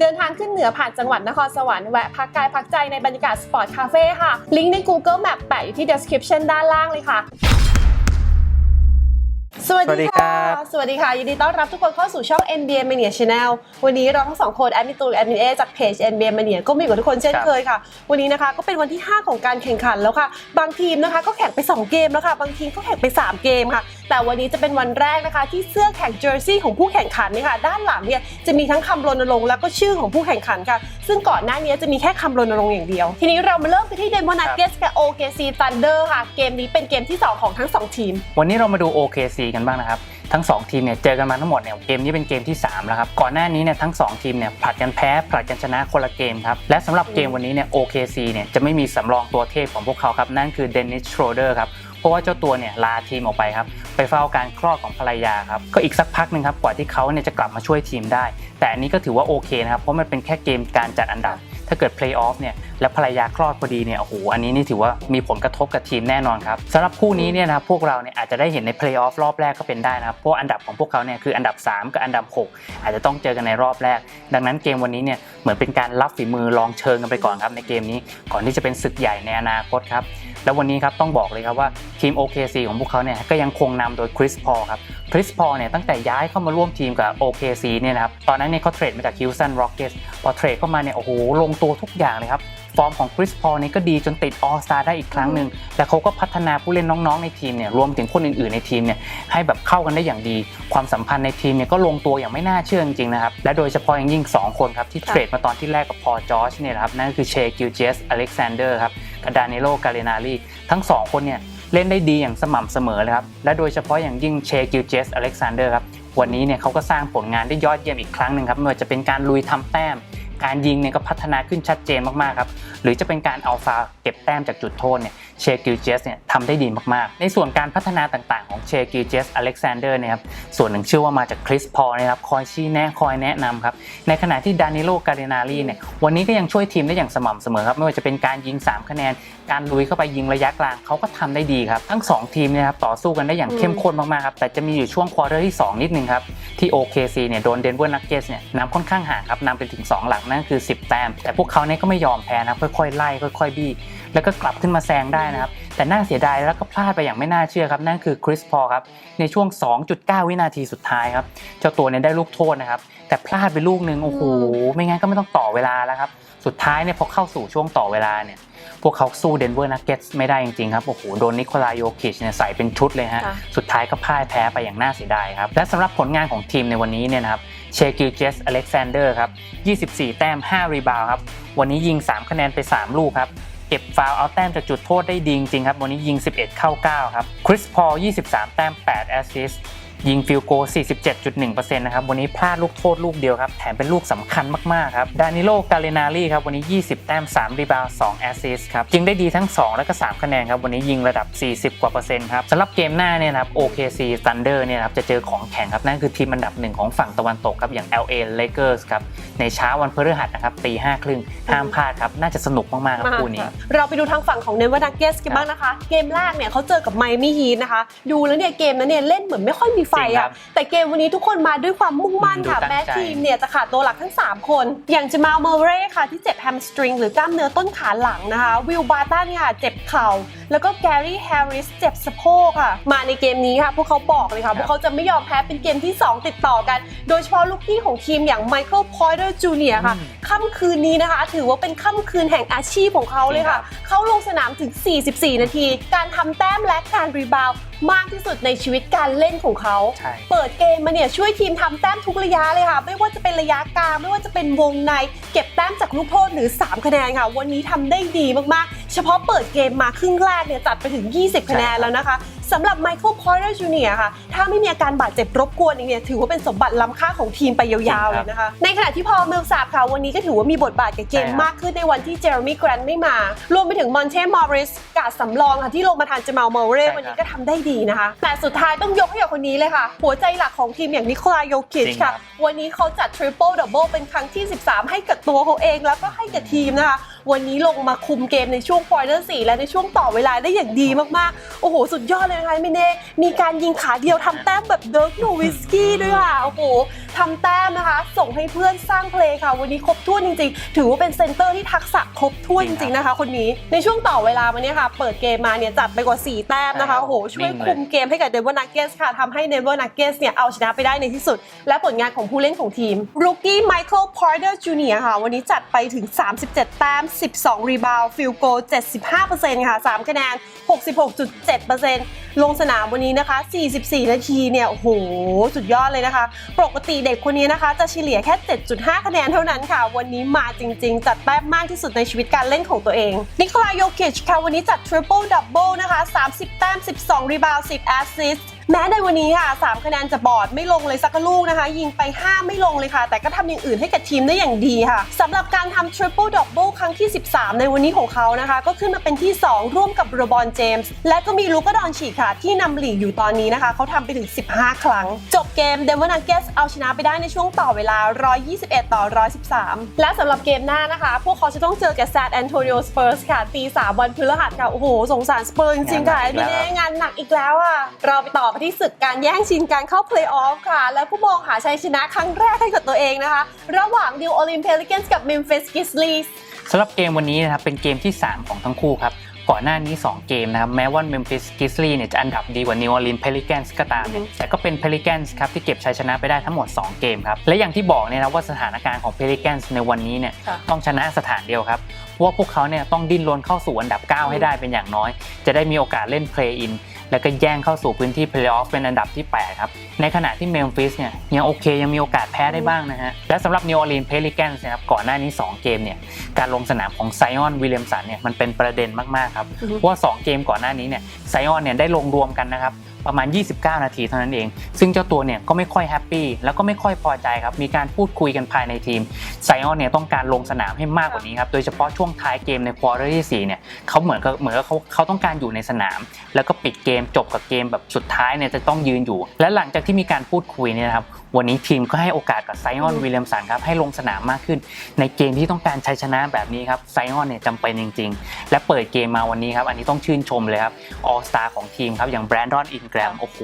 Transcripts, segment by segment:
เดินทางขึ้นเหนือผ่านจังหวัดนครสวรรค์แวะพักกายพักใจในบรรยากาศสปอร์ตคาเฟ่ค่ะ ลิงก์ใน Google Map แปะอยู่ที่ description ด้านล่างเลยค่ะสวัสสวัสดีดีครัค่ะบสวัสดีค่ะ ยินดีต้อนรับทุกคนเข้าสู่ช่อง NBA Mania Channel วันนี้เราทั้งสองคนแอดมินตูนและแอดมินเอจากเพจ NBA Mania ก็มีกับทุกคนเช่นครับเคยค่ะ วันนี้นะคะก็เป็นวันที่ 5 ของการแข่งขันแล้วค่ะ บางทีมนะคะก็แข่งไป 2 เกมแล้วค่ะ บางทีมก็แข่งไป 3 เกมค่ะแต่วันนี้จะเป็นวันแรกนะคะ ที่เสื้อแข่งเจอร์ซี่ของผู้แข่งขันเนี่ยค่ะด้านหลังเนี่ยจะมีทั้งคำรณรงค์แล้วก็ชื่อของผู้แข่งขันค่ะ ซึ่งก่อนหน้านี้จะมีแค่คำรณรงค์อย่างเดียว ทีนี้เรามาเริ่มกันที่เดมอนักเกสกับ OKC Thunder ค่ะ เกมนี้เป็นเกมที่ 2 ของทั้ง 2 ทีม วันนี้เรามาดู OKC กันบ้างนะครับ ทั้ง 2 ทีมเนี่ยเจอกันมาทั้งหมดเนี่ยเกมนี้เป็นเกมที่ 3 แล้วครับ ก่อนหน้านี้เนี่ยทั้ง 2 ทีมเนี่ยผลัดกันแพ้ผลัดกันชนะคนละเกมครับ และสำหรับเกมวันนี้เนี่ย OKC เนี่ยจะไม่มีสำรองตัวเทพของพวกเขาครับนั่นคือเดนิส s ช r เดอร์ครับเพ ราะว่าเจ้าตัวเนี่ยลาทีมออกไปครับไปเฝ้าการคลอดของภรรยาครับก็อีกสักพักหนึ่งครับกว่าที่เขาเนี่ยจะกลับมาช่วยทีมได้ แต่อันนี้ก็ถือว่าโอเคนะครับเพราะมันเป็นแค่เกมการจัดอันดับ ถ้าเกิดเพลย์ออฟเนี่ยแล้วภรรยาคลอดพอดีเนี่ยโอ้โหอันนี้นี่ถือว่ามีผลกระทบกับทีมแน่นอนครับสำหรับคู่นี้เนี่ยนะครับพวกเราเนี่ยอาจจะได้เห็นในเพลย์ออฟรอบแรกก็เป็นได้นะครับเพราะว่าอันดับของพวกเขาเนี่ยคืออันดับ 3 กับอันดับ 6 อาจจะต้องเจอกันในรอบแรก ดังนั้นเกมวันนี้เนี่ยเหมือนเป็นการรับฝีมือลองเชิงกันไปก่อนครับในเกมนี้ ก่อนที่จะเป็นศึกใหญ่ในอนาคตครับแล้ววันนี้ครับต้องบอกเลยครับว่าทีม OKC ของพวกเขาเนี่ยก็ยังคงนำโดยคริสพอลครับคริสพอลเนี่ยตั้งแต่ย้ายเข้ามาร่วมทีมกับ OKC เนี่ยนะครับตอนนั้นเนี่ยเขาเทรดมาจาก Houston Rockets พอเทรดเข้ามาเนี่ยโอ้โหลงตัวทุกอย่างเลยครับ ฟอร์มของคริสพอลนี่ก็ดีจนติด All Star ได้อีกครั้งหนึ่งและเขาก็พัฒนาผู้เล่นน้องๆในทีมเนี่ยรวมถึงคนอื่นๆในทีมเนี่ยให้แบบเข้ากันได้อย่างดี ความสัมพันธ์ในทีมเนี่ยก็ลงตัวอย่างไม่น่าเชื่อจริงๆนะครับและโดยเฉพาะอย่างยิ่ง 2 คนครับที่เทรดมาตอนที่แรกกับพอจอร์จเนี่ยนะครับนั่นก็คือเชกิลเจสอเล็กซานเดอร์ครับกับดานิโลกาเลนารีทั้งสองคนเนี่ยเล่นได้ดีอย่างสม่ำเสมอเลยครับและโดยเฉพาะอย่างยิ่งเชกิลเจสอเล็กซานเดอร์ครับวันนี้เนี่ยเขาก็สร้างผลงานได้ยอดเยี่ยมอีกครั้งหนึ่งครับไม่ว่าจะเป็นการลุยทำแต้ม การยิงเนี่ยก็พัฒนาขึ้นชัดเจนมากๆครับหรือจะเป็นการเอาฟาวเก็บแต้มจากจุดโทษเนี่ย เชกิลเจสเนี่ยทำได้ดีมากๆ ในส่วนการพัฒนาต่างๆของเชกิลเจสอเล็กซานเดอร์เนี่ยครับส่วนหนึ่งเชื่อว่ามาจากคริสพอลนะครับคอยชี้แนะคอยแนะนำครับในขณะที่ดานิโลกาเดนารีเนี่ยวันนี้ก็ยังช่วยทีมได้อย่างสม่ำเสมอครับไม่ว่าจะเป็นการยิง 3 คะแนน การลุยเข้าไปยิงระยะกลางเขาก็ทำได้ดีครับ ทั้ง 2 ทีมเนี่ยครับต่อสู้กันได้อย่างเข้มข้นมากๆครับแต่จะมีอยู่ช่วงควอเตอร์ที่ 2 นิดนึงครับที่ OKC เนี่ยโดนเดนเวอร์นักเก็ตเนี่ยนำค่อนข้างห่างครับนำไปถึง 2 หลักนั่นคือ 10 แต้มแต่พวกเขาเนี่ยก็ไม่ยอมแพ้นะครับค่อยๆไล่ค่อย ๆ บี้ แล้วก็กลับขึ้นมาแซงได้นะครับ แต่น่าเสียดายแล้วก็พลาดไปอย่างไม่น่าเชื่อครับ นั่นคือคริสพอลครับ ในช่วง 2.9 วินาทีสุดท้ายครับ เจ้าตัวเนี่ยได้ลูกโทษนะครับ แต่พลาดไปลูกนึง โอ้โห ไม่งั้นก็ไม่ต้องต่อเวลาแล้วครับ สุดท้ายเนี่ยพอเข้าสู่ช่วงต่อเวลาเนี่ยพวกเขาสู้เดนเวอร์นักเก็ตไม่ได้จริงๆครับ โอ้โห โดนนิโคลาโยคิชเนี่ยใส่เป็นชุดเลยฮะค่ะสุดท้ายก็พ่ายแพ้ไปอย่างน่าเสียดายครับ และสำหรับผลงานของทีมในวันนี้เนี่ยนะครับ เชกิลเจสอเล็กซานเดอร์ครับ 24 แต้ม 5 รีบาวด์ครับ วันนี้ยิง 3 คะแนนไป 3 ลูกครับ เก็บฟาวเอาแต้มจากจุดโทษได้ดีจริงครับวันนี้ยิง 11 เข้า 9 ครับคริสพอล23 แต้ม 8 แอสซิสต์ ยิงฟิลโก 47.1%นะครับ วันนี้พลาดลูกโทษลูกเดียวครับ แถมเป็นลูกสำคัญมาก ๆ ครับ ดานิโล กาเลนารีครับ วันนี้ 20 แต้ม 3 รีบาวด์2แอสซิสต์ครับ ยิงได้ดีทั้ง 2 และก็ 3 คะแนนครับ วันนี้ยิงระดับ 40 กว่าเปอร์เซ็นต์ครับสำหรับเกมหน้าเนี่ยนะครับ OKC Thunder เนี่ยนะครับ จะเจอของแข็งครับ นั่นคือทีมอันดับหนึ่งของฝั่งตะวันตกครับ อย่าง LA Lakers ครับ ในเช้าวันพฤหัสนะครับตีห้าครึ่งห้ามพลาดครับ น่าจะสนุกมากๆครับคู่นี้ เราไปดูทางฝั่งของเนเวอร์นักเกสกันบ้างนะคะ เกมแรกเนี่ยเขาเจอกับไมมี่ฮีทนะคะ ดูแล้วเนี่ยเกมนั้นเนี่ยเล่นเหมือนไม่ค่อยมีไฟจริงครัอะบแต่เกมวันนี้ทุกคนมาด้วยความมุ่งมั่นค่ะดูตั้งใจแม้ทีมเนี่ยจะขาดตัวหลักทั้ง 3 คน อย่างจมาลเมอร์เร่ค่ะที่เจ็บแฮมสตริงหรือกล้ามเนื้อต้นขาหลังนะคะ วิลบาร์ตันค่ะเจ็บเข่า แล้วก็แกรี่แฮร์ริสเจ็บสะโพกค่ะ มาในเกมนี้ค่ะ พวกเขาบอกเลยค่ะ พวกเขาจะไม่ยอมแพ้เป็นเกมที่ 2 ติดต่อกัน โดยเฉพาะลูกพี่ของทีมอย่างไมเคิลพอยเตอร์จูเนียค่ะอืม ค่ำคืนนี้นะคะ ถือว่าเป็นค่ำคืนแห่งอาชีพของเขาเลยค่ะ เขาลงสนามถึง 44 นาที การทำแต้มและการรีบาวด์มากที่สุดในชีวิตการเล่นของเขาใช่เปิดเกมมาเนี่ยช่วยทีมทำแต้มทุกระยะเลยค่ะ ไม่ว่าจะเป็นระยะกลาง ไม่ว่าจะเป็นวงใน เก็บแต้มจากลูกโทษหรือ 3 คะแนนค่ะ วันนี้ทำได้ดีมากๆ เฉพาะเปิดเกมมาครึ่งแรกเนี่ยจัดไปถึง 20 คะแนนแล้วนะคะสำหรับไมเคิลพอยเตอร์จูเนียค่ะ ถ้าไม่มีอาการบาดเจ็บรบกวนอีกเนี่ยถือว่าเป็นสมบัติล้ำค่าของทีมไปยาวๆเลยนะคะ ในขณะที่พอมิลซาบค่ะ วันนี้ก็ถือว่ามีบทบาทกับเกมใช่ครับมากขึ้นในวันที่เจอร์มี่แกรนท์ไม่มา รวมไปถึงมอนเทมอริสกาดสำรองค่ะที่ลงมาทานจมาลเมเร่ใช่ครับวันนี้ก็ทำได้ดีนะคะ แต่สุดท้ายต้องยกให้กับคนนี้เลยค่ะ หัวใจหลักของทีมอย่างนิโคลาโยคิชจริงครัค่ะบวันนี้เขาจัดทริปเปิลดับเบิลเป็นครั้งที่ 13 ให้กับตัวเขาเองแล้วก็ให้กับทีมนะคะ วันนี้ลงมาคุมเกมในช่วงควอเตอร์สี่และในช่วงต่อเวลาได้อย่างดีมากๆ โอ้โห สุดยอดเลยนะคะไม่เน่มีการยิงขาเดียวทำแต้มแบบเดิร์กโนวิสกี้ด้วยค่ะ โอ้โห ทำแต้มนะคะ ส่งให้เพื่อนสร้างเพลงค่ะ วันนี้ครบถ้วนจริง ๆ ถือว่าเป็นเซนเตอร์ที่ทักษะครบถ้วนจริงๆนะคะ คนนี้ในช่วงต่อเวลามาเนี่ยค่ะ เปิดเกมมาเนี่ยจัดไปกว่า 4 แต้มนะคะโอ้โหช่วยคุมเกมให้กับเดนเวอร์นักเกสค่ะทำให้เดนเวอร์นักเกสเนี่ยเอาชนะไปได้ในที่สุด และผลงานของผู้เล่นของทีมรูกี้ไมเคิลพอร์เตอร์จูเนียค่ะ วันนี้จัดไปถึง 37 แต้ม 12 รีบาวฟิลโก75%ค่ะ3คะแนน66.7% ลงสนามวันนี้นะคะ 44 นาทีเนี่ย โอ้โห สุดยอดเลยนะคะ ปกติเด็กคนนี้นะคะ จะเฉลี่ยแค่ 7.5 คะแนนเท่านั้นค่ะ วันนี้มาจริง ๆ จัดแต้มมากที่สุดในชีวิตการเล่นของตัวเอง นิโคลาโยคิชค่ะ วันนี้จัดทริปเปิลดับเบิลนะคะ 30 แต้ม 12 รีบาว 10 แอสซิสต์ แม้ในวันนี้ค่ะ3คะแนนจะบอดไม่ลงเลยสักลูกนะคะ ยิงไป 5 ไม่ลงเลยค่ะ แต่ก็ทำอย่างอื่นให้กับทีมได้อย่างดีค่ะสำหรับการทำ triple double ครั้งที่ 13 ในวันนี้ของเขานะคะ ก็ขึ้นมาเป็นที่ 2 ร่วมกับโรบอนเจมส์และก็มีลูกาดอนฉีกค่ะ ที่นำหลีกอยู่ตอนนี้นะคะ เขาทำไปถึง 15 ครั้ง จบเกมเดนเวอร์นักเกสเอาชนะไปได้ในช่วงต่อเวลา 121 ต่อ 113 และสำหรับเกมหน้านะคะ พวกเขาจะต้องเจอกับแซดแอนโทนิโอสเปอร์สค่ะตี3วันพฤหัสค่ะโอ้โหสงสารสเปอร์จริงๆค่ะพี่เน่งานหนักอีกแล้วอะเราไปต่อไปที่ศึกการแย่งชิงการเข้าเพลย์ออฟค่ะ และผู้มองหาชัยชนะครั้งแรกให้กับตัวเองนะคะ ระหว่างดิวโอลิมเพลิเกนส์กับ Memphis Grizzlies สำหรับเกมวันนี้นะครับเป็นเกมที่ 3 ของทั้งคู่ครับก่อนหน้านี้ 2 เกมนะครับ แม้ว่า Memphis Grizzlies เนี่ยจะอันดับดีกว่า New Orleans Pelicans ก็ตามเนี่ยอือฮึแต่ก็เป็น Pelicans ครับที่เก็บชัยชนะไปได้ทั้งหมด 2 เกมครับ และอย่างที่บอกเนี่ยนะว่าสถานการณ์ของ Pelicans ในวันนี้เนี่ยค่ะต้องชนะสถานเดียวครับเพราะว่าพวกเขาเนี่ยต้องดิ้นรนเข้าสู่อันดับ 9 ให้ได้เป็นอย่างน้อย จะได้มีโอกาสเล่น Play In แล้วก็แย่งเข้าสู่พื้นที่ Playoff เป็นอันดับที่ 8 ครับ ในขณะที่เมมฟิสเนี่ยยังโอเคยังมีโอกาสแพ้ได้บ้างนะฮะ และสำหรับ New Orleans Pelicans นะครับก่อนหน้านี้ 2 เกมเนี่ยการลงสนามของไซออนวิลเลียมสันเนี่ยมันเป็นประเด็นมากๆครับอือฮึเพราะว่า 2 เกมก่อนหน้านี้เนี่ยไซออนเนี่ยได้ลงรวมกันนะครับ ประมาณ 29 นาทีเท่านั้นเอง ซึ่งเจ้าตัวเนี่ยก็ไม่ค่อยแฮปปี้แล้วก็ไม่ค่อยพอใจครับ มีการพูดคุยกันภายในทีมไซออนเนี่ยต้องการลงสนามให้มากกว่านี้ครับ โดยเฉพาะช่วงท้ายเกมในควอเตอร์ที่สี่เนี่ยเขาเหมือนกับเหมือนกับเขาเขาต้องการอยู่ในสนาม แล้วก็ปิดเกมจบกับเกมแบบสุดท้ายเนี่ยจะต้องยืนอยู่ และหลังจากที่มีการพูดคุยเนี่ยนะครับ วันนี้ทีมก็ให้โอกาสกับไซออนอืมวิลเลียมสันครับให้ลงสนามมากขึ้น ในเกมที่ต้องการชัยชนะแบบนี้ครับไซออนเนี่ยจำเป็นจริง ๆ และเปิดเกมมาวันนี้ครับอันนี้ต้องชื่นชมเลยครับออสตาของทีมครับอย่างแบรนดอนอินแกรมโอ้โห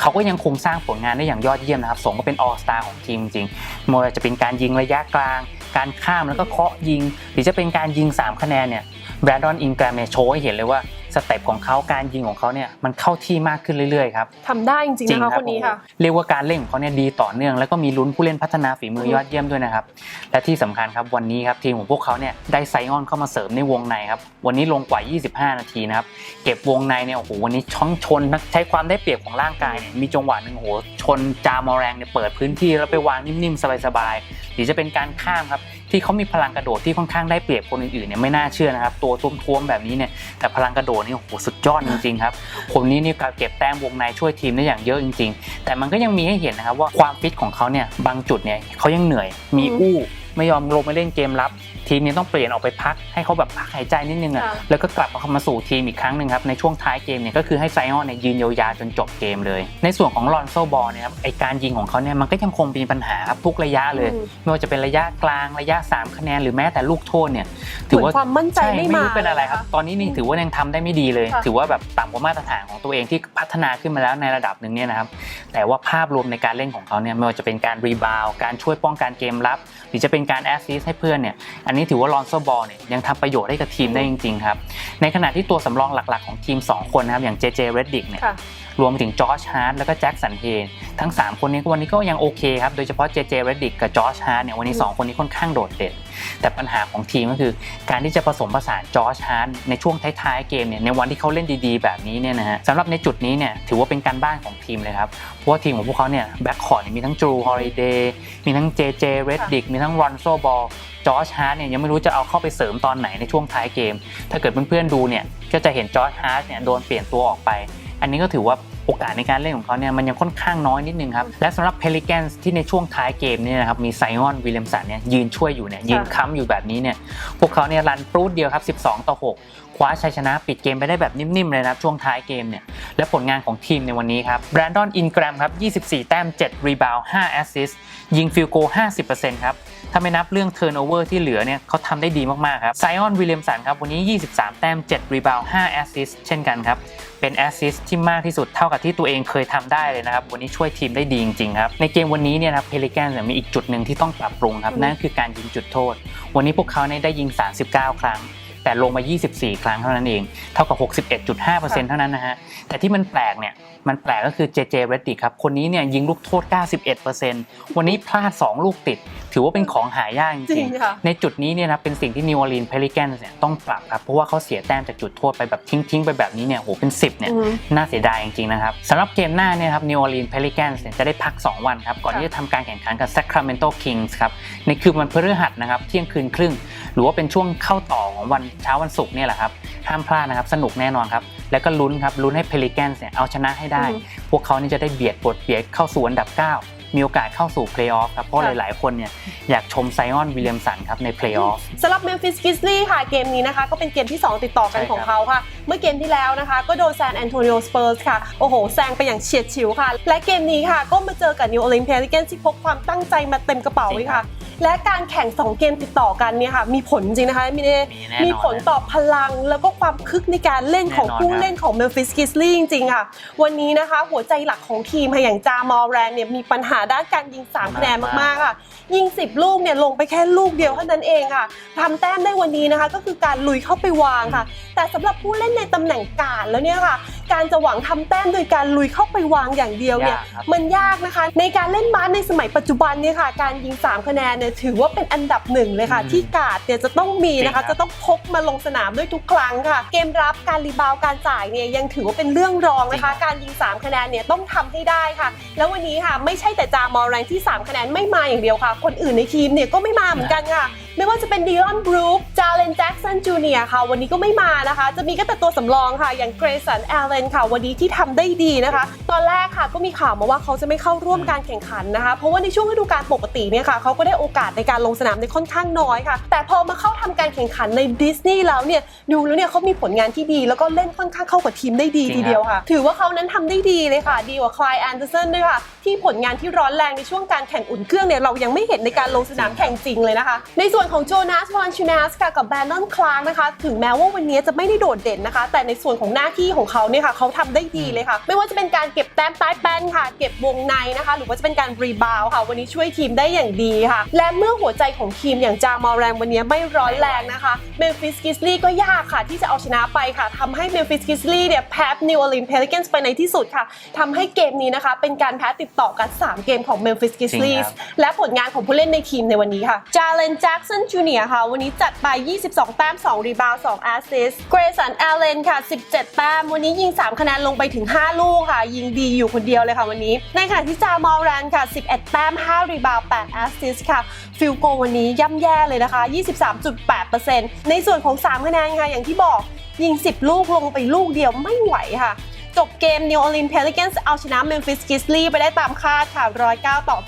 เขาก็ยังคงสร้างผลงานได้อย่างยอดเยี่ยมนะครับสมก็เป็นออสตาของทีมจริงๆไม่ว่าจะเป็นการยิงระยะกลาง การข้ามแล้วก็เคาะยิง หรือจะเป็นการยิง 3 คะแนนเนี่ยแบรนดอนอินแกรมเนี่ยโชว์ให้เห็นเลยว่า สเต็ปของเขาการยิงของเขาเนี่ยมันเข้าที่มากขึ้นเรื่อยๆครับทำได้จริงๆนะคะคนนี้ค่ะเรียกว่าการเล่นของเขาเนี่ยดีต่อเนื่อง แล้วก็มีลุ้นผู้เล่นพัฒนาฝีมือยอดเยี่ยมด้วยนะครับและที่สำคัญครับวันนี้ครับทีมของพวกเขาเนี่ยได้ไซออนเข้ามาเสริมในวงในครับวันนี้ลงกว่า 25 นาทีนะครับเก็บวงในเนี่ยโอ้โหวันนี้ช่องชนนะใช้ความได้เปรียบของร่างกายเนี่ยมีจังหวะหนึ่งโอ้โหชนจามอแรงเนี่ยเปิดพื้นที่แล้วไปวางนิ่มๆสบายๆหรือจะเป็นการข้ามครับ ที่เขามีพลังกระโดดที่ค่อนข้างได้เปรียบคนอื่นๆเนี่ยไม่น่าเชื่อนะครับ ตัวท้วมๆแบบนี้เนี่ยแต่พลังกระโดดนี่โอ้โหสุดยอดจริงๆครับคนนี้นี่การเก็บแต้มวงในช่วยทีมได้อย่างเยอะจริง ๆ แต่มันก็ยังมีให้เห็นนะครับว่าความฟิตของเขาเนี่ยบางจุดเนี่ยเขายังเหนื่อยมีอืมอู้ ไม่ยอมลงมาเล่นเกมรับ ทีมนี้ต้องเปลี่ยนออกไปพักให้เขาแบบพักหายใจนิดนึงอะค่ะแล้วก็กลับมาเข้ามาสู่ทีมอีกครั้งหนึ่งครับในช่วงท้ายเกมเนี่ยก็คือให้ไซออนเนี่ยยืนยาวๆจนจบเกมเลย ในส่วนของลอนโซบอลเนี่ยครับไอการยิงของเขาเนี่ยมันก็ยังคงมีปัญหาครับทุกระยะเลยอืมไม่ว่าจะเป็นระยะกลางระยะ 3 คะแนนหรือแม้แต่ลูกโทษเนี่ยเหมือนความมั่นใจช่ไม่ไม่มารู้เป็นอะไรครับลยตอนนี้นี่ถือว่ายังทำได้ไม่ดีเลยค่ะถือว่าแบบต่ำกว่ามาตรฐานของตัวเองที่พัฒนาขึ้นมาแล้วในระดับหนึ่งเนี่ยนะครับแต่ว่าภาพรวมในการเล่นของเขาเนี่ยไม่ว่าจะเป็นการรีบาวการช่วยป้องกันเกมรับ หรือจะเป็นการแอสซิสให้เพื่อนเนี่ยอันนี้ถือว่าลอนโซบอลเนี่ยยังทำประโยชน์ให้กับทีมได้จริงๆครับในขณะที่ตัวสำรองหลักๆของทีม 2 คนนะครับอย่างเจเจเรดดิกเนี่ยค่ะ รวมไปถึงจอร์จฮาร์ดแล้วก็แจ็คสันเฮทั้ง 3 คนนี้ก็วันนี้ก็ยังโอเคครับ โดยเฉพาะเจเจเรดดิกกับจอร์จฮาร์ดเนี่ยวันนี้อืม2คนนี้ค่อนข้างโดดเด่น แต่ปัญหาของทีมก็คือ การที่จะผสมผสานจอร์จฮาร์ดในช่วงท้ายๆเกมเนี่ยในวันที่เขาเล่นดีๆ แบบนี้เนี่ยนะฮะสำหรับในจุดนี้เนี่ยถือว่าเป็นการบ้านของทีมเลยครับเพราะว่าทีมของพวกเขาเนี่ยแบ็คคอร์ดมีทั้งจูฮอลิเดย์มีทั้งเจเจเรดดิกมีทั้งรอนโซบอลจอร์จฮาร์ดเนี่ยยังไม่รู้จะเอาเข้าไปเสริมตอนไหนในช่วงท้ายเกม ถ้าเกิดเพื่อนๆดูเนี่ยก็จะเห็นจอร์จฮาร์ดเนี่ยโดนเปลี่ยนตัวออกไป อันนี้ก็ถือว่าโอกาสในการเล่นของเขาเนี่ยมันยังค่อนข้างน้อยนิดนึงครับ และสำหรับ Pelicans ที่ในช่วงท้ายเกมเนี่ยนะครับมีไซออนวิลเลมสันเนี่ยยืนช่วยอยู่เนี่ยยืนค้ำอยู่แบบนี้เนี่ยพวกเขาเนี่ยรันปรูดเดียวครับ 12 ต่อ 6 คว้าชัยชนะปิดเกมไปได้แบบนิ่มๆเลยนะครับช่วงท้ายเกมเนี่ยและผลงานของทีมในวันนี้ครับแบรนดอนอินแกรมครับ 24 แต้ม 7 รีบาวด์5แอสซิสต์ยิงฟิลโก 50%ครับ ถ้าไม่นับเรื่อง turnover ที่เหลือเนี่ยเขาทำได้ดีมากๆครับไซออนวิลเลียมสันครับวันนี้ 23 แต้ม 7 รีบาวด์5แอสซิสเช่นกันครับเป็นแอสซิสที่มากที่สุดเท่ากับที่ตัวเองเคยทำได้เลยนะครับ วันนี้ช่วยทีมได้ดีจริงๆครับ ในเกมวันนี้เนี่ยนะครับเพลิแกนมีอีกจุดหนึ่งที่ต้องปรับปรุงครับ นั่นคือการยิงจุดโทษ วันนี้พวกเขาได้ยิง 39 ครั้ง แต่ลงมา 24 ครั้งเท่านั้นเอง เท่ากับ 61.5%เท่านั้นนะฮะ แต่ที่มันแปลกเนี่ย มันแปลกก็คือ JJ r e d d i c ครับ คนนี้เนี่ยยิงลูกโทษ 91%วันนี้พลาด 2 ลูกติด ถือว่าเป็นของหายากจจริริงงค่ะๆในจุดนี้เนี่ยนะเป็นสิ่งที่ New Orleans Pelicans เนี่ยต้องปรับครับ เพราะว่าเขาเสียแต้มจากจุดโทษไปแบบทิ้งๆไปแบบนี้เนี่ยโหเป็น 10เนี่ยอืมน่าเสียดายจริงๆนะครับสำหรับเกมหน้าเนี่ยครับ New Orleans Pelicans เนี่ยจะได้พัก 2 วันครับก่อนค่ะที่จะทำการแข่งขันกับ Sacramento Kings ครับในคืนวันพฤหัสนะครับเที่ยงคืนครึ่ง หรือว่าเป็นช่วงเข้าต่อของวันเช้าวันศุกร์เนี่ยแหละครับห้ามพลาดนะครับสนุกแน่นอนครับแล้วก็ลุ้นครับลุ้นให้ Pelicans เนี่ยเอาชนะให้ได้อือฮึพวกเขานี่จะได้เบียดปวดเบียดเข้าสู่อันดับ 9 มีโอกาสเข้าสู่เพลย์ออฟครับเพราะค่ะหลาย ๆ คนเนี่ยอยากชมไซออนวิลเลียมสันครับในเพลย์ออฟสำหรับ Memphis Grizzlies ค่ะเกมนี้นะคะ ก็เป็นเกมที่ 2 ติดต่อกันใช่ครับของเขาค่ะ เมื่อเกมที่แล้วนะคะ ก็โดนแซนแอนโทนิโอสเปอร์สค่ะ โอ้โห แซงไปอย่างเฉียดฉิวค่ะ และเกมนี้ค่ะก็มาเจอกับ New Orleans Pelicans ที่พกความตั้งใจมาเต็มกระเป๋าเลยค่ะ และการแข่ง 2 เกมติดต่อกันเนี่ยค่ะมีผลจริงนะคะมีเน่มีแน่นอนมีผลต่อพลังแล้วก็ความคึกในการเล่นของแน่นอนผู้ครับเล่นของ Memphis Grizzlies จริงๆค่ะ วันนี้นะคะหัวใจหลักของทีมค่ะอย่างจามอลแรนเนี่ยมีปัญหาด้านการยิงสามคะแนนมากๆค่ะ ยิง 10 ลูกเนี่ยลงไปแค่ลูกเดียวเท่านั้นเองค่ะทำแต้มได้วันนี้นะคะก็คือการลุยเข้าไปวางค่ะ แต่สำหรับผู้เล่นในตำแหน่งการแล้วเนี่ยค่ะการจะหวังทำแต้มโดยการลุยเข้าไปวางอย่างเดียวเนี่ยยากครับมันยากนะคะ ในการเล่นบาสในสมัยปัจจุบันเนี่ยค่ะ การยิง 3 คะแนนเนี่ยถือว่าเป็นอันดับหนึ่งเลยค่ะอืมที่การ์ดเนี่ยจะต้องมีนะคะจริงครับจะต้องพกมาลงสนามด้วยทุกครั้งค่ะ เกมรับการรีบาวด์การจ่ายเนี่ยยังถือว่าเป็นเรื่องรองนะคะ การยิง 3 คะแนนเนี่ยต้องทำให้ได้ค่ะ แล้ววันนี้ค่ะไม่ใช่แต่จามอลแรงที่ 3 คะแนนไม่มาอย่างเดียวค่ะ คนอื่นในทีมเนี่ยก็ไม่มาเหมือนกันค่ะ ไม่ว่าจะเป็นดีลอนบรูคจาเล นแจ็กสันจูเนียค่ะ วันนี้ก็ไม่มานะคะ จะมีก็แต่ตัวสำรองค่ะ อย่างเกรสันแอลเลนค่ะ วันนี้ที่ทำได้ดีนะคะ ตอนแรกค่ะก็มีข่าวมาว่าเขาจะไม่เข้าร่วมการแข่งขันนะคะ เพราะว่าในช่วงฤดูกาลปกติเนี่ยค่ะเขาก็ได้โอกาสในการลงสนามในค่อนข้างน้อยค่ะ แต่พอมาเข้าทำการแข่งขันในดิสนีย์แล้วเนี่ยดูแล้วเนี่ยเขามีผลงานที่ดี แล้วก็เล่นค่อนข้างเข้ากับทีมได้ดีจริทีงครับเดียวค่ะ ถือว่าเขานั้นทำได้ดีเลยค่ะ ดีกว่าคลายแอนเดอร์สันด้วยค่ะที่ผลงานที่ร้อนแรงในช่วงการแข่งอุ่นเครื่องเนี่ยเรายังไม่เห็นในการลงสนามแข่งจริงเลยนะคะ ในส่วนของโจนาสวอนชูนาสค่ะกับแบรนดอนคลาร์กนะคะ ถึงแม้ว่าวันนี้จะไม่ได้โดดเด่นนะคะ แต่ในส่วนของหน้าที่ของเขาเนี่ยค่ะเขาทำได้ดีเลยค่ะ ไม่ว่าจะเป็นการเก็บแต้มใต้แป้นค่ะ เก็บวงในนะคะ หรือว่าจะเป็นการรีบาวด์ค่ะ วันนี้ช่วยทีมได้อย่างดีค่ะ และเมื่อหัวใจของทีมอย่างจามอลแรงวันนี้ไม่ร้อนแรงนะคะเมมฟิสกิสลี่ก็ยากค่ะ ที่จะเอาชนะไปค่ะทำให้เมมฟิสกิสลี่เนี่ยแพ้นิวออร์ลีนเพลิแกนส์ไปในที่สุดค่ะทำให้เกมนี้นะคะ เป็นการแพ้ติดต่อกัน 3 เกมของเมมฟิสกิสลี่จริงครับและผลงานของผู้เล่นในทีมในวันนี้ค่ะจาเลนแจ็กสันจูเนียค่ะ วันนี้จัดไป 22 แต้ม2 รีบาว2แอสซิสเกรสันแอลเลนค่ะ 17 แต้ม วันนี้ยิง 3 คะแนนลงไปถึง 5 ลูกค่ะ ยิงดีอยู่คนเดียวเลยค่ะวันนี้ ในขณะที่จามอลแรนค่ะ 11 แต้ม 5 รีบาว8แอสซิสค่ะ ฟิลโกวันนี้ย่ำแย่เลยนะคะ 23.8%ในส่วนของ 3 คะแนนค่ะ อย่างที่บอกยิง 10 ลูกลงไปลูกเดียวไม่ไหวค่ะ จบเกม New Orleans Pelicans เอาชนะ Memphis Grizzlies ไปได้ตามคาดค่ะ 109 ต่อ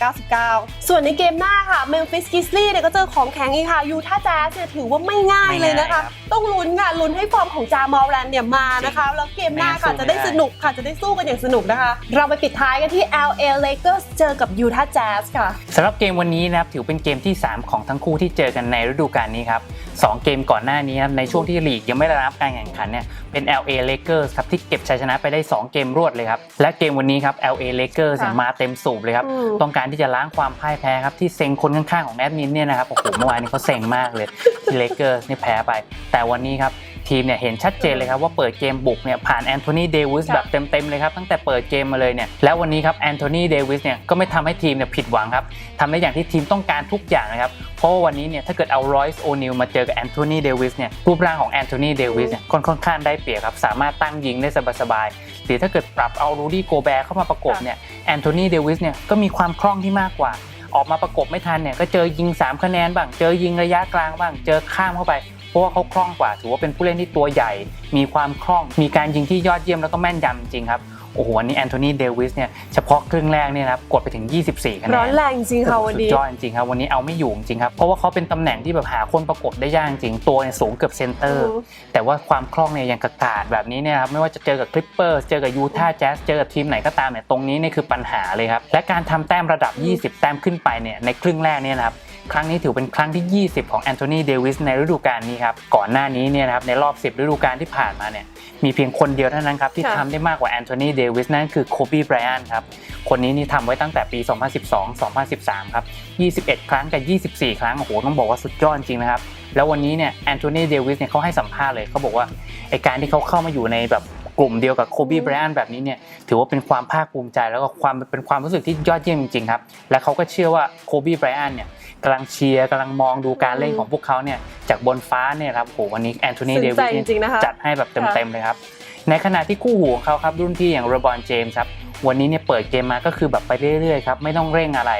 99 ส่วนในเกมหน้าค่ะ Memphis Grizzlies เนี่ยก็เจอของแข็งอีกค่ะ Utah Jazz เนี่ยถือว่าไม่ง่ายเลยนะคะไม่ง่ายครับต้องลุ้นค่ะ ลุ้นให้ฟอร์มของจามอลแรนเนี่ยมานะคะ แล้วเกมหน้าค่ะไม่งั้นสู้จะได้ไม่ได้สนุกค่ะ จะได้สู้กันอย่างสนุกนะคะ เราไปปิดท้ายกันที่ LA Lakers เจอกับ Utah Jazz ค่ะสำหรับเกมวันนี้นะครับถือเป็นเกมที่ 3 ของทั้งคู่ที่เจอกันในฤดูกาลนี้ครับสองเกมก่อนหน้านี้ครับในช่วงที่ลีกยังไม่ได้รับการแข่งขันเนี่ยเป็น LA Lakers ครับที่เก็บชัยชนะไปได้2 เกมรวดเลยครับ และเกมวันนี้ครับ LA Lakers เนี่ยค่ะมาเต็มสูบเลยครับอืมต้องการที่จะล้างความพ่ายแพ้ครับ ที่เซ็งคนข้างๆของแอดมินเนี่ยนะครับโอ้โหเมื่อวานนี้เขาเซ็งมากเลยที่ Lakers เนี่ยแพ้ไป แต่วันนี้ครับ ทีมเนี่ยเห็นชัดเจนเลยครับว่าเปิดเกมบุกเนี่ยผ่านแอนโทนีเดวิสค่ะแบบเต็มๆเลยครับตั้งแต่เปิดเกมมาเลยเนี่ยแล้ววันนี้ครับแอนโทนีเดวิสเนี่ยก็ไม่ทำให้ทีมเนี่ยผิดหวังครับทำได้อย่างที่ทีมต้องการทุกอย่างนะครับเพราะว่าวันนี้เนี่ยถ้าเกิดเอารอยส์โอนิลมาเจอกับแอนโทนีเดวิสเนี่ยรูปร่างของแอนโทนีเดวิสเนี่ยค่อนค่อนข้างได้เปรียบครับสามารถตั้งยิงได้สบายๆหรือถ้าเกิดปรับเอารูดี้โกแบร์เข้ามาประกบเนี่ยแอนโทนีเดวิสเนี่ยก็มีความคล่องที่มากกว่าออกมาประกบไม่ทันเนี่ยก็เจอยิง 3 คะแนนบ้าง เจอยิงระยะกลางบ้าง เจอข้ามเข้าไปเพ ราะว่าเขาคล่องกว่า ถือว่าเป็นผู้เล่นที่ตัวใหญ่ มีความคล่อง มีการยิงที่ยอดเยี่ยมแล้วก็แม่นยำจริงครับโอ้โหวันนี้แอนโทนีเดวิสเนี่ยเฉพาะครึ่งแรกเนี่ยนะครับกดไปถึง 24คะแนนร้อนแรงจริงค่ะวันสุดนี้ยอดจริงๆครับวันนี้เอาไม่อยู่จริงๆครับเพราะว่าเขาเป็นตำแหน่งที่แบบหาคนประกบได้ยากจริงตัวเนี่ยสูงเกือบเซนเตอร์อืมแต่ว่าความคล่องเนี่ยยังกระกาดแบบนี้เนี่ยครับไม่ว่าจะเจอกับคลิปเปอร์เจอกับยูทาห์แจ๊สเจอกับทีมไหนก็ตามเนี่ยตรงนี้เนี่ยคือปัญหาเลยครับและการทำแต้มระดับ 20 แต้มขึ้นไปเนี่ยในครึ่งแรกเนี่ยนะครับ ครั้งนี้ถือเป็นครั้งที่ 20 ของแอนโทนีเดวิสในฤดูกาลนี้ครับ ก่อนหน้านี้เนี่ยนะครับในรอบ 10 ฤดูกาลที่ผ่านมาเนี่ยมีเพียงคนเดียวเท่านั้นครับ ที่ค่ะทำได้มากกว่าแอนโทนีเดวิสนั่นคือโคบีไบรอันครับ คนนี้นี่ทำไว้ตั้งแต่ปี 2012-2013 ครับ 21 ครั้งกับ 24 ครั้ง โอ้โห ต้องบอกว่าสุดยอดจริงนะครับ แล้ววันนี้เนี่ยแอนโทนีเดวิสเนี่ยเขาให้สัมภาษณ์เลยเขาบอกว่าไอการที่เขาเข้ามาอยู่ในแบบกลุ่มเดียวกับโคบีไบรอันแบบนี้เนี่ยถือว่าเป็นความภาคภูมิใจแล้วก็ความเป็นความรู้สึกที่ยอดเยี่ยมจริงๆครับและเขาก็เชื่อว่าโคบีไบรอันเนี่ย กำลังเชียร์กำลังมองดูการเล่นของพวกเขาเนี่ยจากบนฟ้าเนี่ยครับโอ้โหวันนี้แอนโทนีซึ้เดงวิใจสจริงๆนะคะจัดให้แบบเต็มๆเลยครับ ในขณะที่คู่หูของเขาครับรุ่นพี่อย่างโรบอนเจมส์ครับวันนี้เนี่ยเปิดเกมมาก็คือแบบไปเรื่อยๆครับไม่ต้องเร่งอะไร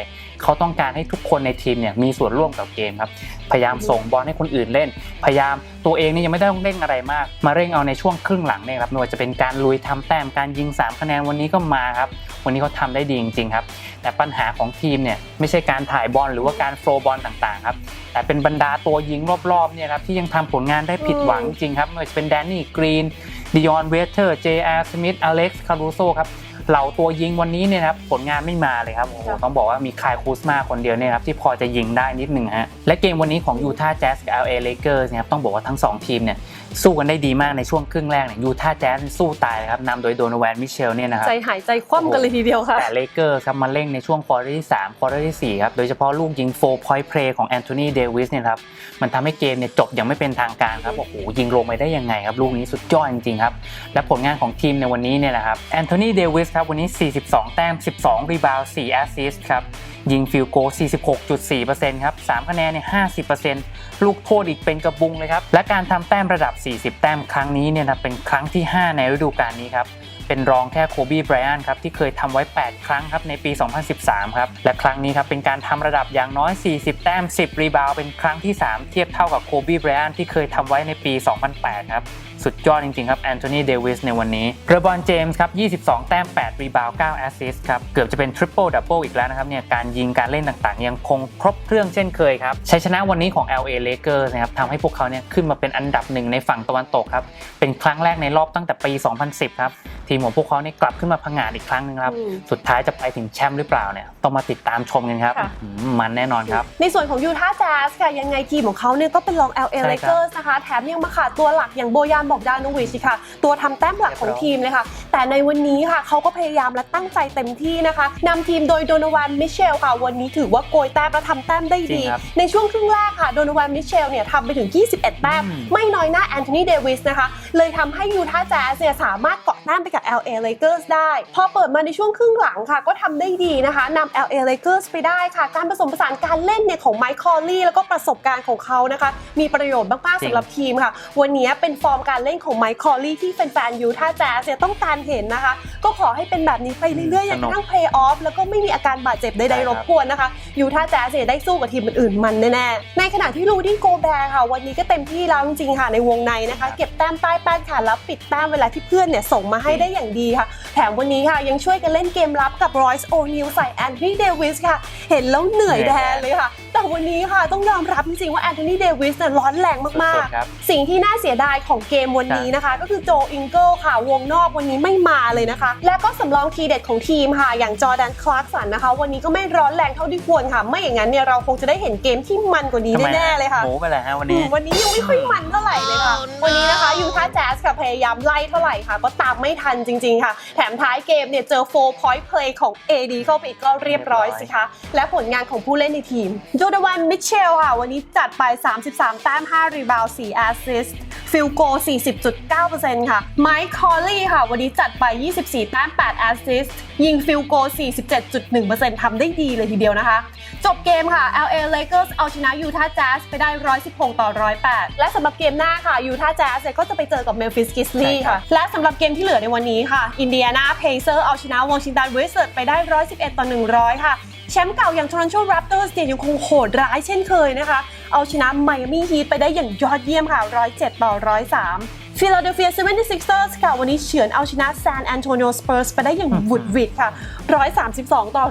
เขาต้องการให้ทุกคนในทีมเนี่ยมีส่วนร่วมกับเกมครับ พยายามส่งบอลให้คนอื่นเล่น พยายามตัวเองนี่ยังไม่ได้ต้องเร่งอะไรมาก มาเร่งเอาในช่วงครึ่งหลังเนี่ยครับไม่ว่าจะเป็นการลุยทำแต้มการยิง 3 คะแนนวันนี้ก็มาครับ วันนี้เขาทำได้ดีจริงๆครับ แต่ปัญหาของทีมเนี่ยไม่ใช่การถ่ายบอลหรือว่าการโฟล์บอลต่างๆครับแต่เป็นบรรดาตัวยิงรอบๆเนี่ยครับที่ยังทำผลงานได้ผิดหวังจริงครับไม่ว่าจะเป็นแดนนี่กรีนดิออนเวเทอร์เจอาร์สมิธอเล็กซ์คารูโซครับ เหล่าตัวยิงวันนี้เนี่ยนะครับผลงานไม่มาเลยครับโอ้โหค่ะต้องบอกว่ามีคายคูสมาคนเดียวเนี่ยครับที่พอจะยิงได้นิดหนึ่งฮะและเกมวันนี้ของยูทาห์แจ๊สกับ LA Lakers เนี่ยครับต้องบอกว่าทั้ง 2 ทีมเนี่ยสู้กันได้ดีมากในช่วงครึ่งแรกเนี่ยยูทาห์แจ๊สสู้ตายเลยครับนำโดยโดนแวนมิเชลเนี่ยนะครับใจหายใจคว่ำกันเลยทีเดียวค่ะแต่เลเกอร์ครับมาเร่งในช่วงควอเตอร์ที่3ควอเตอร์ทีสี่4ครับโดยเฉพาะลูกยิง4 point play ของแอนโทนีเดวิสเนี่ยครับมันทำให้เกมเนี่ยจบอย่างไม่เป็นทางการครับโอ้โหยิงลงไปได้ยังไงครับลูกนี้สุดยอดจริงๆครับและผลงานของทีมในวันนี้เนี่ยนะครับแอนโทนีเดวิสครับวันนี้ 42 แต้ม 12 รีบาวด์4แอสซิสต์ครับ ยิงฟิลโก 46.4%ครับ 3 คะแนนเนี่ย 50%ลูกโทษอีกเป็นกระบุงเลยครับ และการทำแต้มระดับ 40 แต้มครั้งนี้เนี่ยนะเป็นครั้งที่ 5 ในฤดูกาลนี้ครับ เป็นรองแค่โคบีไบรอันครับ ที่เคยทำไว้ 8 ครั้งครับในปี 2013 ครับ และครั้งนี้ครับเป็นการทำระดับอย่างน้อย 40 แต้ม 10 รีบาวเป็นครั้งที่ 3 เทียบเท่ากับโคบีไบรอันที่เคยทำไว้ในปี 2008 ครับ สุดยอดจริงๆครับแอนโทนีเดวิสในวันนี้เรบอนเจมส์ครับ 22 แต้ม 8 รีบาวด์9แอสซิสต์ครับ เกือบจะเป็นทริปเปิลดับเบิลอีกแล้วนะครับเนี่ยการยิงการเล่นต่างๆ ยังคงครบเครื่องเช่นเคยครับชัยชนะวันนี้ของ LA Lakers นะครับทำให้พวกเขาเนี่ยขึ้นมาเป็นอันดับหนึ่งในฝั่งตะวันตกครับ เป็นครั้งแรกในรอบตั้งแต่ปี 2010 ครับ ทีมของพวกเขาเนี่ยกลับขึ้นมาพังงาดอีกครั้งหนึงครับอืมสุดท้ายจะไปถึงแชมป์หรือเปล่าเนี่ยต้องมาติดตามชมกันครับค่ะอืมมันแน่นอนครับ ในส่วนของยูทาห์แจ๊สค่ะยังไงทีมของเขาเนี่ยก็เป็นรอง LA ใช่ครับ Lakers นะคะแถมยังมาขาดตัวหลักอย่างโบยานบอกดานวิชค่ะ ตัวทำแต้มหลักของทีมเลยค่ะ แต่ในวันนี้ค่ะเขาก็พยายามและตั้งใจเต็มที่นะคะนำทีมโดยโดนวันมิเชลค่ะ วันนี้ถือว่าโกยแต้มและทำแต้มได้จริดีงครับในช่วงครึ่งแรกค่ะโดนวันมิเชลเนี่ยทำไปถึง 21 แต้มอืมไม่น้อยหน้าแอนโทนีเดวิสนะคะเลยทำให้ยูทาห์แจ๊สเนี่ยสามารถเกาะแต้มไปกับ LA Lakers ได้ พอเปิดมาในช่วงครึ่งหลังค่ะ ก็ทำได้ดีนะคะนำ LA Lakers ไปได้ค่ะ การผสมผสานการเล่นเนี่ยของไมค์คอลลี่แล้วก็ประสบการณ์ของเขานะคะ มีประโยชน์มากจริๆงสำหรับทีมค่ะ วันนี้เป็นฟอร์มการเล่นของไมค์คอลลี่ที่แฟนๆยูทาห์แจ๊สเนี่ยต้องการเห็นนะคะ ก็ขอให้เป็นแบบนี้ไปเรื่อยๆอย่างกระทั่งเพลย์ออฟแล้วก็ไม่มีอาการบาดเจ็บใดๆรบกวนนะคะยูทาห์แจ๊สเนี่ยได้สู้กับทีมอื่นๆมันแน่ๆในขณะที่ลูดี้โกแบร์ค่ะ วันนี้ก็เต็มที่แล้วจริงๆค่ะในวงในนะคะ เก็บแต้มใต้แป้นค่ะแล้วปิดแต้มเวลาที่เพื่อนเนี่ยส่งมาให้ได้อย่างดีค่ะ แถมวันนี้ค่ะยังช่วยกันเล่นเกมรับกับรอยส์โอนิลใส่แอนโทนีเดวิสค่ะ เห็นแล้วเหนื่อยแทนเลยค่ะ แต่วันนี้ค่ะต้องยอมรับจริงๆว่าแอนโทนีเดวิสเนี่ยร้อนแรงมากสุดๆๆครับสิ่งที่น่าเสียดายของเกมวันนี้นะคะ ก็คือโจอิงเกิลค่ะ วงนอกวันนี้ไม่มาเลยนะคะ และก็สำรองทีเด็ดของทีมค่ะ อย่างจอร์แดนคลาร์กสันนะคะ วันนี้ก็ไม่ร้อนแรงเท่าที่ควรค่ะ ไม่อย่างนั้นเนี่ยเราคงจะได้เห็นเกมที่มันกว่านี้ทำไมแน่ๆเลยค่ะโหไปเลยฮะวันอืนี้มวันนี้ยังไม่ค่อยมันเท่าไหร่เลยค่ะ วันนี้นะคะยูทาห์แจ๊สค่ะพยายามไล่เท่าไหร่ค่ะ ก็ตามไม่ทันจริง ๆค่ะ แถมท้ายเกมเนี่ยเจอโฟร์พอยต์เพลย์ของ AD เข้าไปอีกก็เรียบร้อยสิคะ และผลงานของผู้เล่นในทีมโจดวันมิเชลค่ะ วันนี้จัดไป 33 แต้ม 5 รีบาวด์4แอสซิสต์ฟิลโก40.9%ค่ะไมค์คอลลี่ค่ะ วันนี้จัดไป 24 แต้ม 8 แอสซิสต์ยิงฟิลโก 47.1%ทำได้ดีเลยทีเดียวนะคะ จบเกมค่ะ LA Lakers เอาชนะยูทาห์แจ๊สไปได้ 116 ต่อ 108 และสำหรับเกมหน้าค่ะยูทาห์แจ๊สก็จะไปเจอกับ Memphis Grizzlies ใช่ครัค่ะบและสำหรับเกมที่เหลือในวันนี้ค่ะ Indiana Pacers เอาชนะ Washington Wizards ไปได้ 111 ต่อ 100 ค่ะ แชมป์เก่าอย่าง Toronto Raptors เนี่ยยังคงโหดร้ายเช่นเคยนะคะ เอาชนะ Miami Heat ไปได้อย่างยอดเยี่ยมค่ะ 107 ต่อ 103 Philadelphia 76ers ค่ะ วันนี้เฉือนเอาชนะ San Antonio Spurs ไปได้อย่างหวุดหวิดค่ะ 132 ต่อ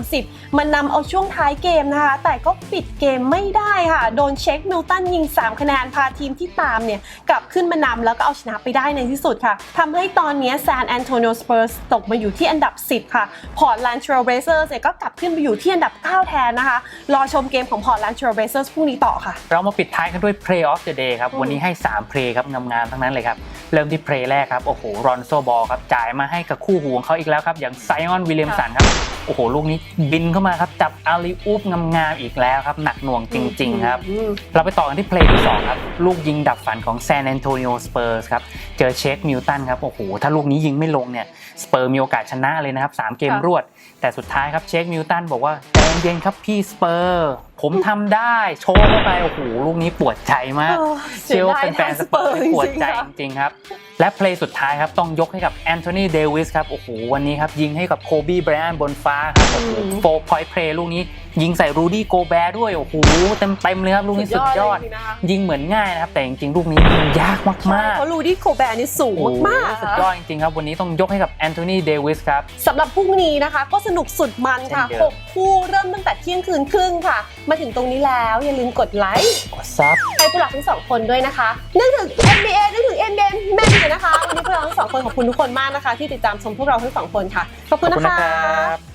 130 มันนำเอาช่วงท้ายเกมนะคะ แต่ก็ปิดเกมไม่ได้ค่ะ โดนเช็คมิลตันยิง 3 คะแนน พาทีมที่ตามเนี่ย กลับขึ้นมานำแล้วก็เอาชนะไปได้ในที่สุดค่ะทำให้ตอนนี้ San Antonio Spurs ตกมาอยู่ที่อันดับ 10 ค่ะ Portland Trail Blazers เนี่ยก็กลับขึ้นไปอยู่ที่อันดับ 9 แทนนะคะ รอชมเกมของ Portland Trail Blazers พรุ่งนี้ต่อค่ะ เรามาปิดท้ายกันด้วย Play of the Day ครับ วันนี้ให้3เพลย์ครับงามๆทั้งนั้นเลยครับ เริ่มที่เพลย์แรกครับ โอ้โห รอนโซบอลครับ จ่ายมาให้กับคู่หูของเขาอีกแล้วครับ อย่างไซออนวิลเลียมสันครับ โอ้โห ลูกนี้บินเข้ามาครับ จับอาลีอูปงามๆอีกแล้วครับ หนักหน่วงจริง ๆ ครับอืมเราไปต่อกันที่เพลย์ที่ 2 ครับ ลูกยิงดับฝันของแซน a อนโตนิโอสเปอร์สครับ เจอเชคมิลตันครับ โอ้โห ถ้าลูกนี้ยิงไม่ลงเนี่ยสเปอร์มีโอกาสชนะเลยนะครับ 3 เกมค่ะรวด แต่สุดท้ายครับเชคมิลตันบอกว่าใจเย็นๆครับพี่สเปอร์ ผมทำได้โชว์เข้าไปโอ้โหลูกนี้ปวดใจมากโอ้เชื่อว่าเป็นแฟนๆสเปอร์ปวดใจจจริงๆค่ะริงๆครับและเพลย์สุดท้ายครับต้องยกให้กับแอนโทนีเดวิสครับโอ้โหวันนี้ครับยิงให้กับโคบีไบรอันบนฟ้าครับโอ้โหอืมโฟร์พอยต์เพลย์ลูกนี้ ยิงใส่รูดี้โกแบร์ด้วยโอ้โหเต็มๆเลยครับลูกนี้สุดยอดเลยนะคะยิงเหมือนง่ายนะครับ แต่จริงๆลูกนี้มันยากมากใช่ๆเพราะลูดี้โคแบร์นี่สูงโอ้โหมากๆสุดค่ะยอดจริงๆครับวันนี้ต้องยกให้กับแอนโทนีเดวิสครับสำหรับพรุ่งนี้นะคะ ก็สนุกสุดมันค่ะเช่นเดิม6คู่เริ่มตั้งแต่เที่ยงคืนครึ่งค่ะ มาถึงตรงนี้แล้ว อย่าลืมกดไลค์กดซับให้พวกเราทั้งสองคนด้วยนะคะนึกถึง NBA นึกถึง NBA แม่นเลยนะคะวันนี้พวกเราทั้งสองคนขอบคุณทุกคนมากนะคะ ที่ติดตามชมพวกเราทั้งสองคนค่ะขอบขคุอบณคุณนะนะคะครับ